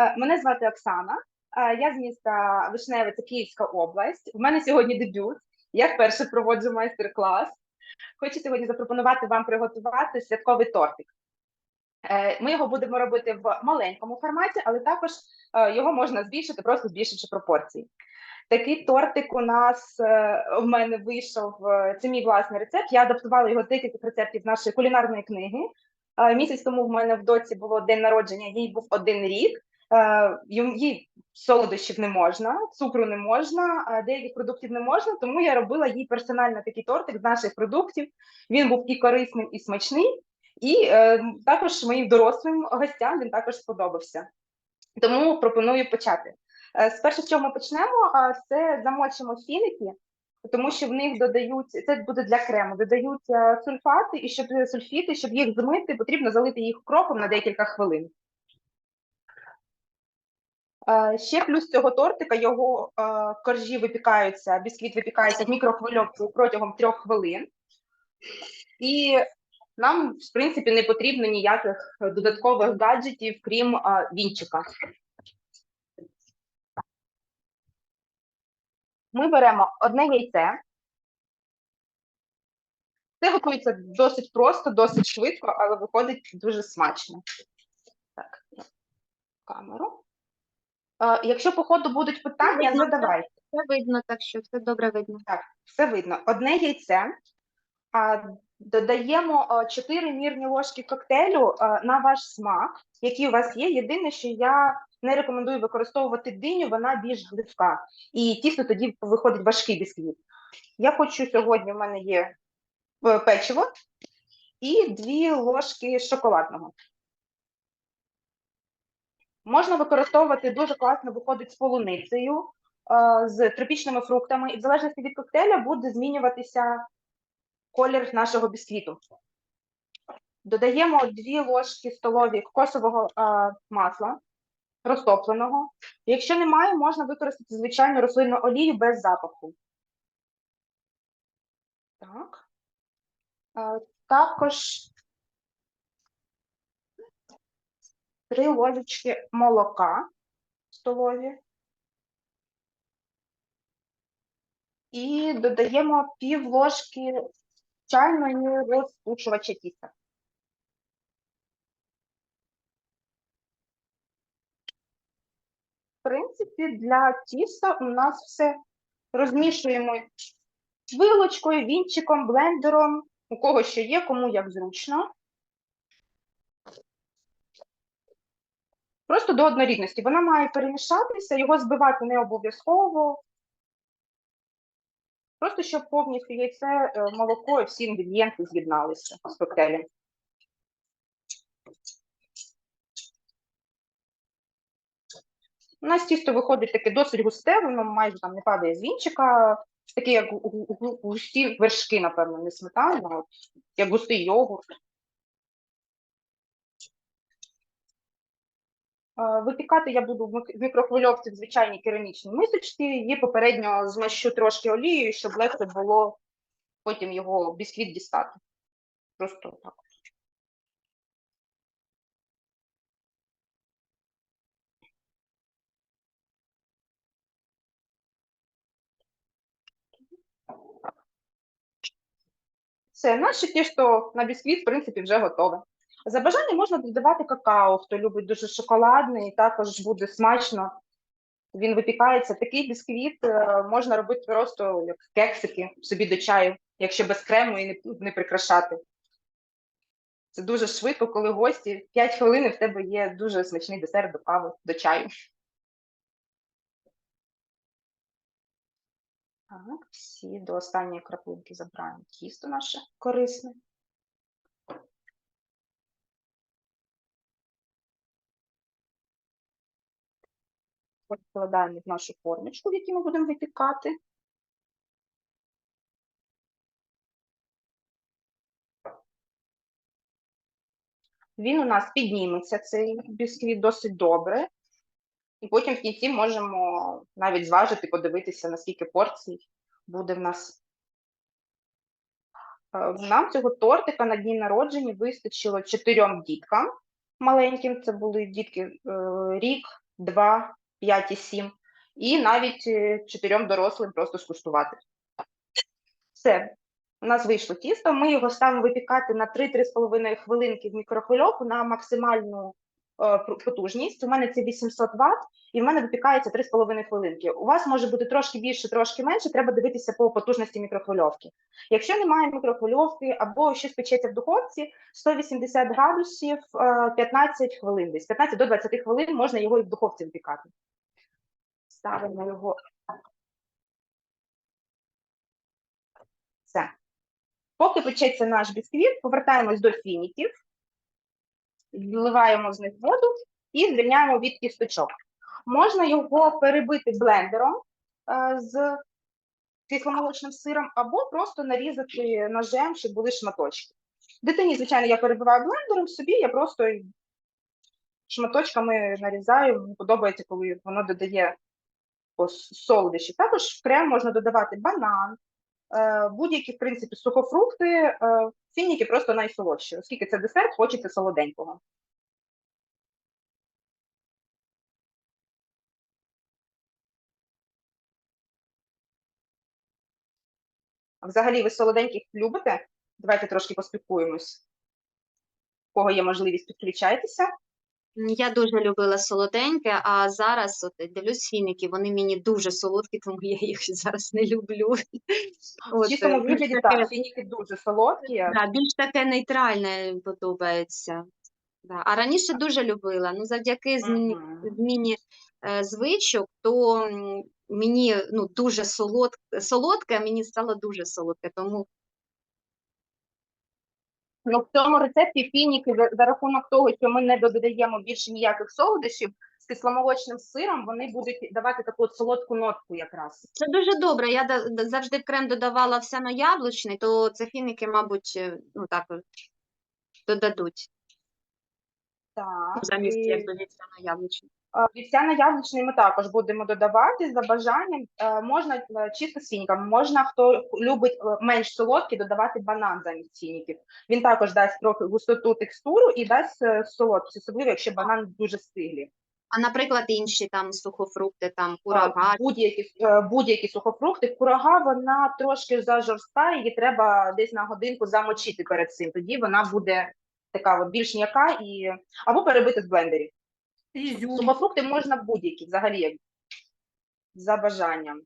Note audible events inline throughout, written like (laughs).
Е, Мене звати Оксана. Е, Я з міста Вишневе, це Київська область. У мене сьогодні дебют. Я вперше проводжу майстер-клас. Хочу сьогодні запропонувати вам приготувати святковий тортик. Е, Ми його будемо робити в маленькому форматі, але також його можна збільшити, просто збільшивши пропорції. Такий тортик у нас в мене вийшов. Це мій власний рецепт. Я адаптувала його деяких рецептів з нашої кулінарної книги. Місяць тому в мене в доці було день народження, їй був один рік. Е, Їй солодощів не можна, цукру не можна, деяких продуктів не можна, тому я робила їй персонально такий тортик з наших продуктів. Він був і корисним, і смачний, і е, також моїм дорослим гостям він також сподобався. Тому пропоную почати. Е, Спершу, з чого ми почнемо, це замочимо фіники, тому що в них додають, це буде для крему, додають сульфати, і щоб сульфіти, щоб їх змити, потрібно залити їх кропом на декілька хвилин. Е, Ще плюс цього тортика його е, коржі випікаються, бісквіт випікається в мікрохвильовці протягом трьох хвилин. І нам, в принципі, не потрібно ніяких додаткових гаджетів, крім е, вінчика. Ми беремо одне яйце. Це готується досить просто, досить швидко, але виходить дуже смачно. Так, камеру. Якщо по ходу будуть питання, Видно, задавайте. Все видно, так що все добре видно. Так, Все видно. Одне яйце. А, додаємо а, 4 мірні ложки коктейлю на ваш смак, який у вас є. Єдине, що я не рекомендую використовувати диню, вона більш гливка. І тісто тоді виходить важкий бісквіт. Я хочу сьогодні, в мене є е, печиво і 2 ложки шоколадного. Можна використовувати дуже класно виходить з полуницею, е, з тропічними фруктами, і в залежності від коктейля буде змінюватися колір нашого бісквіту. Додаємо 2 ложки столові кокосового е, масла розтопленого. Якщо немає, можна використати звичайну рослинну олію без запаху. Так. Е, також 3 ложечки молока столові. І додаємо пів ложки чайної розпушувача тіста. В принципі, для тіста у нас все розмішуємо вилочкою, вінчиком, блендером, у кого що є, кому як зручно. Просто до однорідності. Вона має перемішатися, його збивати не обов'язково. Просто щоб повністю яйце, е, молоко і всі інгредієнти з'єдналися з коктейлем. У нас тісто виходить таке досить густе, воно майже там не падає з вінчика, таке як гу- гу- гу- густі вершки, напевно, не сметана, як густий йогурт. Випікати я буду в мікрохвильовці в звичайній керамічній мисочці. Її попередньо змащу трошки олією, щоб легше було потім його бісквіт дістати. Просто так. Все, наше тісто на бісквіт, в принципі, вже готове. За бажанням можна додавати какао, хто любить дуже шоколадний, також буде смачно. Він випікається. Такий бісквіт е, можна робити просто як кексики собі до чаю, якщо без крему і не, прикрашати. Це дуже швидко, коли гості 5 хвилин в тебе є дуже смачний десерт до кави, до чаю. Так, всі до останньої краплинки забираємо тісто наше корисне. Покладаємо в нашу формочку, в якій ми будемо випікати. Він у нас підніметься, цей бісквіт, досить добре. І потім в кінці можемо навіть зважити, подивитися, наскільки порцій буде в нас. Е, Нам цього тортика на дні народження вистачило чотирьом діткам маленьким. Це були дітки е, рік, 2, 5 і 7, і навіть е, чотирьом дорослим просто скуштувати. Все, у нас вийшло тісто. Ми його ставимо випікати на 3-3,5 хвилинки в мікрохвильовку на максимальну потужність. У мене це 800 Вт, і в мене випікається 3,5 хвилинки. У вас може бути трошки більше, трошки менше, треба дивитися по потужності мікрохвильовки. Якщо немає мікрохвильовки або щось печеться в духовці, 180 градусів, е, 15 хвилин десь, 15 до 20 хвилин можна його і в духовці випікати. Ставимо його. Все. Поки печеться наш бісквіт, повертаємось до фініків, вливаємо з них воду і звільняємо від кісточок. Можна його перебити блендером е, з кисломолочним сиром, або просто нарізати ножем, щоб були шматочки. Дитині, звичайно, я перебиваю блендером, собі я просто шматочками нарізаю. Подобається, коли воно додає солодощі. Також в крем можна додавати банан, е, будь-які, в принципі, сухофрукти, е, фініки просто найсолодші, оскільки це десерт, хочеться солоденького. А Взагалі, ви солоденьких любите? Давайте трошки поспілкуємось. У кого є можливість, підключайтеся. Я дуже любила солоденьке, а зараз от дивлюсь фіники, вони мені дуже солодкі, тому я їх (laughs) зараз не люблю. В чистому е, вигляді так, фініки дуже солодкі. Да, більш таке нейтральне подобається. Да. А раніше дуже любила. Ну, завдяки зміні, зміні е, звичок, то мені ну, дуже солод, солодке, мені стало дуже солодке. Тому Ну, в цьому рецепті фініки за, за рахунок того, що ми не додаємо більше ніяких солодощів, з кисломолочним сиром вони будуть давати таку от солодку нотку якраз. Це дуже добре. Я да- завжди в крем додавала всяно-яблучний, то це фіники, мабуть, е, ну так от додадуть Так, замість і, якби вівсяно-яблучний. А, Вівсяно-яблучний ми також будемо додавати за бажанням. Е, Можна е, чисто з фініками, можна, хто любить е, менш солодкі, додавати банан замість фініків. Він також дасть трохи густоту текстуру і дасть солодкість, особливо якщо банан дуже стиглі. А наприклад, інші там сухофрукти, там курага. Будь-які будь-які сухофрукти. Курага вона трошки зажорстка, її треба десь на годинку замочити перед цим. Тоді вона буде така от більш м'яка і або перебити в блендері. Ізюм. Сухофрукти можна будь-які, взагалі як за бажанням.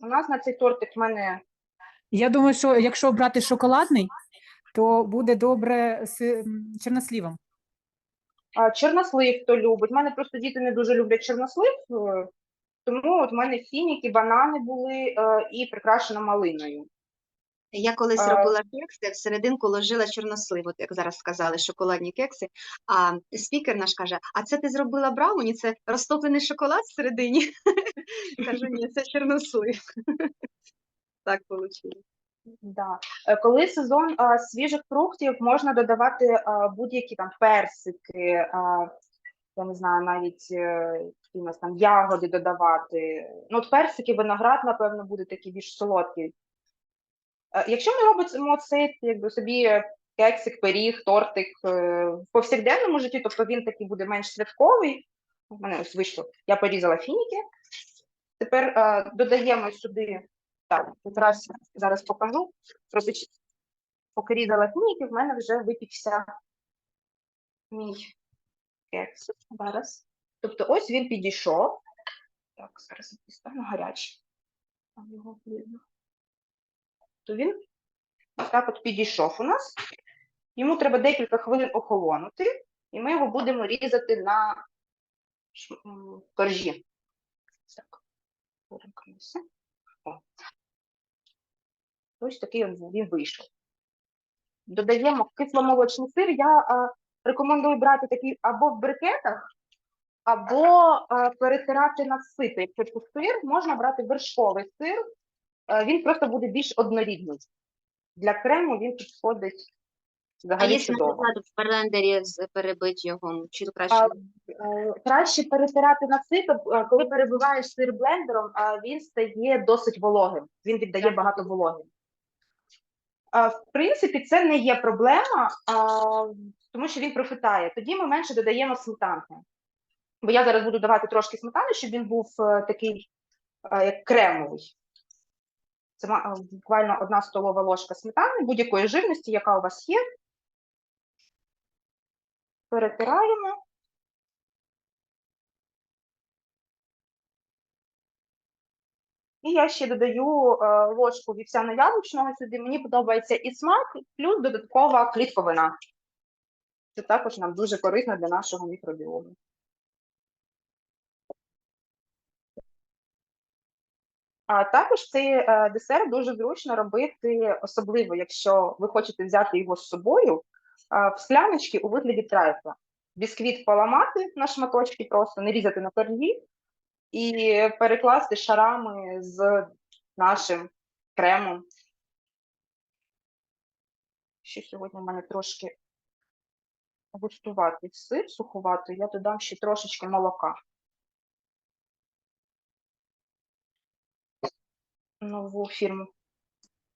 У нас на цей тортик в мене Я думаю, що якщо брати шоколадний, то буде добре з чорнослівом. а, чорнослив, хто любить. У мене просто діти не дуже люблять чорнослив, е, тому от в мене фініки, банани були е, і прикрашено малиною. Я колись А- робила кекси, всерединку ложила чорнослив, як зараз сказали, шоколадні кекси. А спікер наш каже: А це ти зробила брауні? Це розтоплений шоколад всередині? (laughs) Кажу, ні, це чорнослив. (laughs) Так вийшло. Да. Е, Коли сезон а, свіжих фруктів, можна додавати а, будь-які там персики, а, я не знаю, навіть е, які у нас там ягоди додавати. Ну, от персики, виноград, напевно, буде такий більш солодкий. Е, Якщо ми робимо цей якби собі кексик, пиріг, тортик е, в повсякденному житті, тобто він такий буде менш святковий. У мене ось вийшло. Я порізала фініки. Тепер е, додаємо сюди так, якраз зараз покажу. Поки різала фініки, в мене вже випікся мій кекс. Зараз. Тобто ось він підійшов. Так, зараз дістану гарячий. Там його видно. То він ось так от підійшов у нас. Йому треба декілька хвилин охолонути, і ми його будемо різати на коржі. Так. Ось такий він, він вийшов. Додаємо кисломолочний сир. Я а, рекомендую брати такий або в брикетах, або а, перетирати на сито. Якщо сир, можна брати вершковий сир. А, він просто буде більш однорідний. Для крему він підходить А якщо, чудово. наприклад, в блендері перебити його, чи краще? А, е, краще перетирати на сито, е, коли перебиваєш сир блендером, а він стає досить вологим. Він віддає Так. багато вологи. А, В принципі, це не є проблема, а, тому що він профитає. Тоді ми менше додаємо сметанки. Бо я зараз буду давати трошки сметани, щоб він був е, такий е, як кремовий. Це е, буквально одна столова ложка сметани будь-якої жирності, яка у вас є. Перетираємо. І я ще додаю е, ложку вівсяно-яблучного сюди. Мені подобається і смак, плюс додаткова клітковина. Це також нам дуже корисно для нашого мікробіому. А також цей е, десерт дуже зручно робити, особливо якщо ви хочете взяти його з собою е, в скляночки у вигляді трайфла. Бісквіт поламати на шматочки, просто не різати на перлі і перекласти шарами з нашим кремом. Ще сьогодні в мене трошки густуватий сир, суховатий, я додам ще трошечки молока. Нову фірму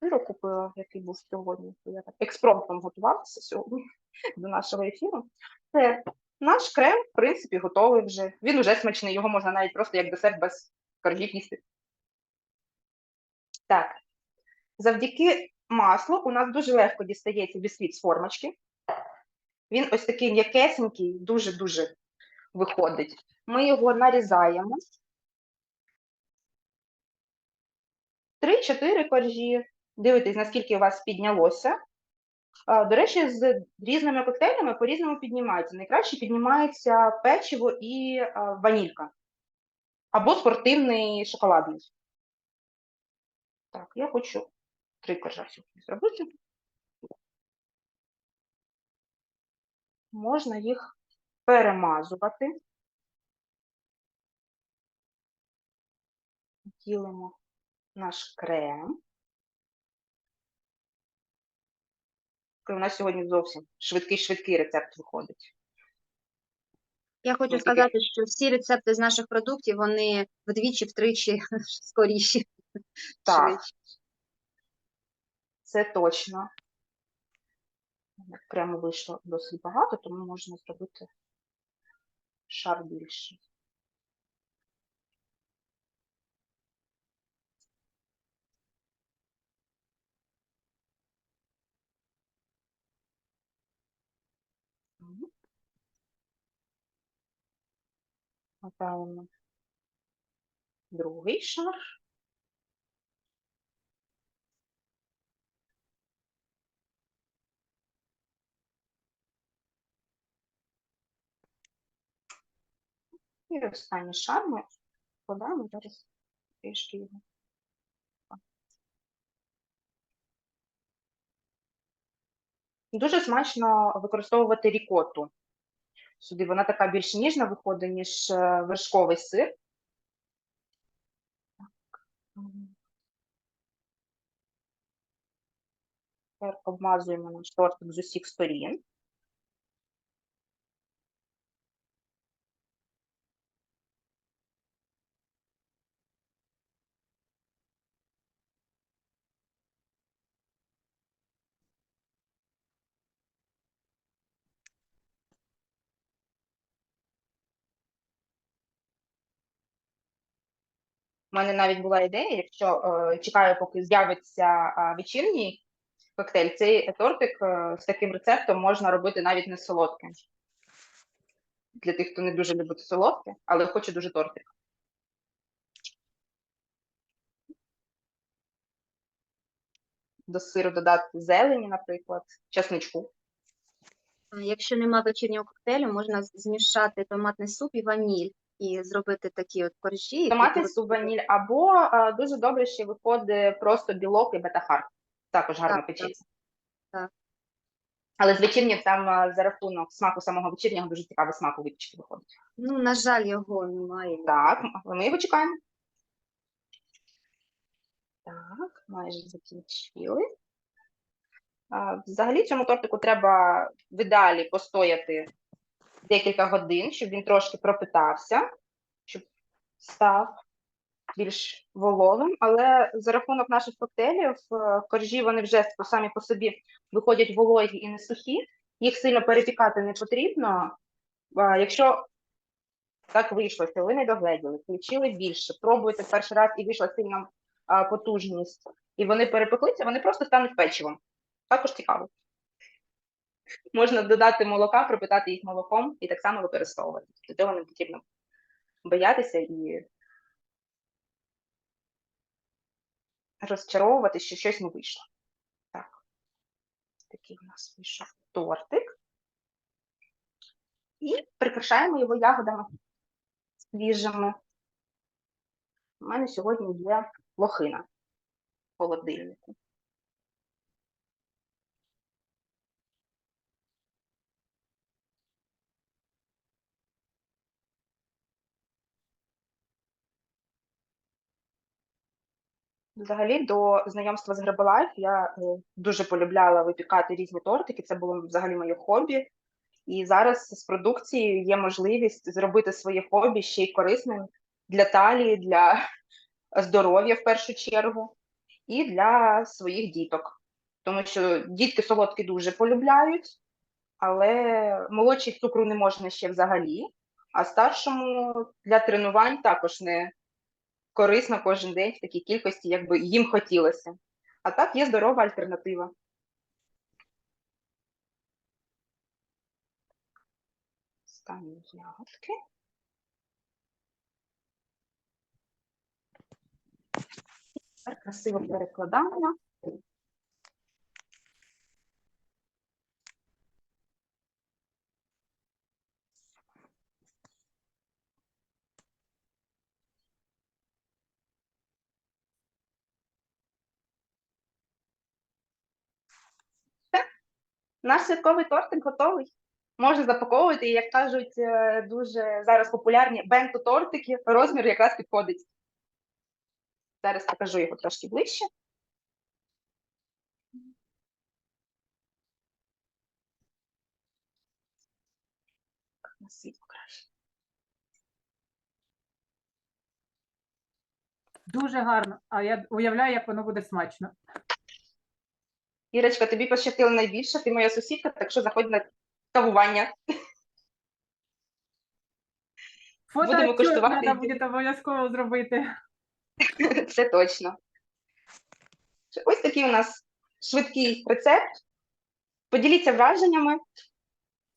сиру купила, який був сьогодні. Я так експромтом готувалася сьогодні (laughs) до нашого ефіру. Це наш крем, в принципі, готовий вже. Він вже смачний, його можна навіть просто як десерт без коржів їсти. Так, завдяки маслу у нас дуже легко дістається бісквіт з формочки. Він ось такий м'якесенький, дуже-дуже виходить. Ми його нарізаємо. 3-4 коржі. Дивитесь, наскільки у вас піднялося. До речі, з різними коктейлями по-різному піднімається. Найкраще піднімається печиво і ванілька. Або спортивний шоколадний. Так, я хочу три коржа сьогодні зробити. Можна їх перемазувати. Ділимо наш крем. У нас сьогодні зовсім швидкий-швидкий рецепт виходить. Я хочу Ну, таке- сказати, що всі рецепти з наших продуктів, вони вдвічі-втричі (laughs) скоріші. Так, це точно. Прямо вийшло досить багато, тому можна зробити шар більший. Мотаємо другий шар. І останній шар ми складаємо зараз трішки його. Дуже смачно використовувати рікотту. Сюди вона така більш ніжна виходить, ніж е, вершковий сир. Тепер обмазуємо наш тортик з усіх сторін. У мене навіть була ідея, якщо е, чекаю, поки з'явиться вечірній коктейль, цей тортик е, з таким рецептом можна робити навіть не солодким. Для тих, хто не дуже любить солодке, але хоче дуже тортик. До сиру додати зелені, наприклад, часничку. Якщо нема вечірнього коктейлю, можна змішати томатний суп і ваніль і зробити такі от коржі. суп ваніль, або е, дуже добре ще виходить просто білок і бета-хар. Також гарно Так, так, печеться. так. Але з вечірнім там за рахунок смаку самого вечірнього дуже цікавий смак у випічки виходить. Ну, на жаль, його немає. Так, але ми його чекаємо. Так, майже закінчили. А, Взагалі цьому тортику треба в ідеалі постояти декілька годин, щоб він трошки пропитався, щоб став більш вологим, але за рахунок наших коктейлів е, коржі вони вже самі по собі виходять вологі і не сухі. Їх сильно перепікати не потрібно. Якщо так вийшло, що ви не догледіли, включили більше, пробуєте перший раз і вийшла сильна потужність, і вони перепеклися, вони просто стануть печивом. Також цікаво. Можна додати молока, пропитати їх молоком і так само використовувати. До цього не потрібно боятися і розчаровувати, що щось не вийшло. Так, такий у нас вийшов тортик. І прикрашаємо його ягодами свіжими. У мене сьогодні є лохина в холодильнику. Взагалі, до знайомства з Herbalife я е, дуже полюбляла випікати різні тортики. Це було взагалі моє хобі. І зараз з продукцією є можливість зробити своє хобі ще й корисним для талії, для (laughs) здоров'я в першу чергу, і для своїх діток. Тому що дітки солодкі дуже полюбляють, але молодшій цукру не можна ще взагалі, а старшому для тренувань також не корисно кожен день в такій кількості, як би їм хотілося. А так є здорова альтернатива. Стану ягодки. Красиво перекладаємо. Наш святковий тортик готовий. Можна запаковувати, і, як кажуть, е, дуже зараз популярні бенто-тортики, розмір якраз підходить. Зараз покажу його трошки ближче. Дуже гарно. А я уявляю, як воно буде смачно. Ірочка, тобі пощастило найбільше, ти моя сусідка, так що заходь на кавування. Фото Будемо коштувати треба буде обов'язково зробити. (laughs) Це точно. Ось такий у нас швидкий рецепт. Поділіться враженнями.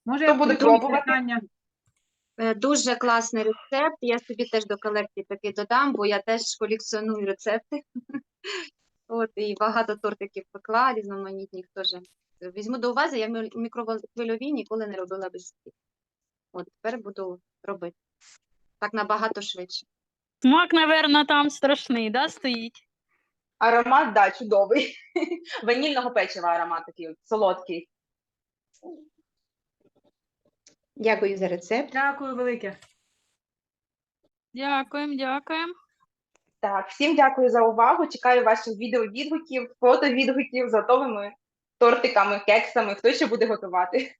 Може, Хто буде пробувати? питання? Е, Дуже класний рецепт. Я собі теж до колекції такий додам, бо я теж колекціоную рецепти. (laughs) От, і багато тортиків пекла, різноманітних теж. Візьму до уваги, я в мі- ніколи не робила без стіл. От тепер буду робити. Так набагато швидше. Смак, наверное, там страшний, да, стоїть? Аромат, да, чудовий. (laughs) Ванільного печива аромат такий от, солодкий. Дякую за рецепт. Дякую велике. Дякуємо, дякуємо. Так, всім дякую за увагу. Чекаю ваших відеовідгуків, фотовідгуків з готовими тортиками, кексами. Хто ще буде готувати?